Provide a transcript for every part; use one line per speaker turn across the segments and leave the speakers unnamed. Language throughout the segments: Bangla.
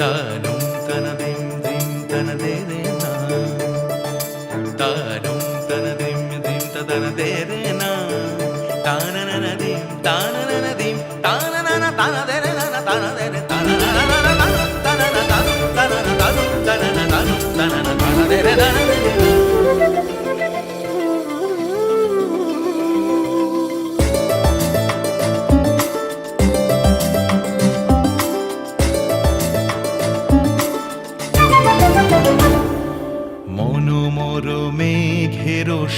താനും തനതേ തനതേ താനും തനതേ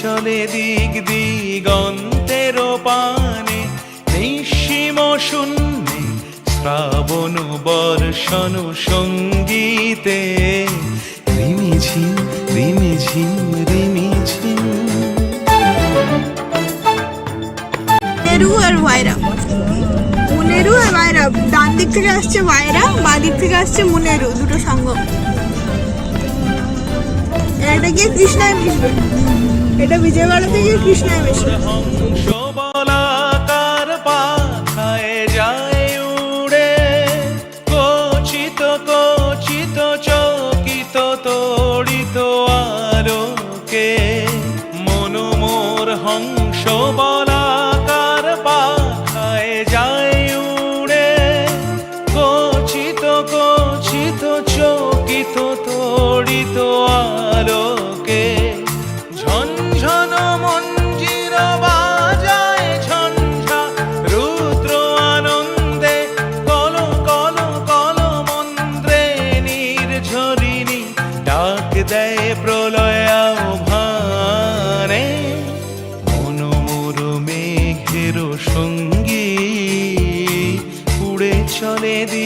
চলে দিক দিগন্তের পানে নিঃসীম শূন্যে শ্রাবণ বর্ষণ সঙ্গীতে। রিমি ঝিম রিমি ঝিম রিমি ঝিম
মুনেরু আর ওয়াইরা মুনেরু আর ওয়াইরা ডান দিক থেকে আসছে ওয়াইরা বাঁ দিক থেকে আসছে মুনেরু, দুটো সঙ্গম এটা গিয়ে কৃষ্ণায় মিশবে। এটা বিজয়বাড়াতে গিয়ে কৃষ্ণায় মিশবে।
হংস বলাকার যায় উড়ে, কচিত চকিত আলোকে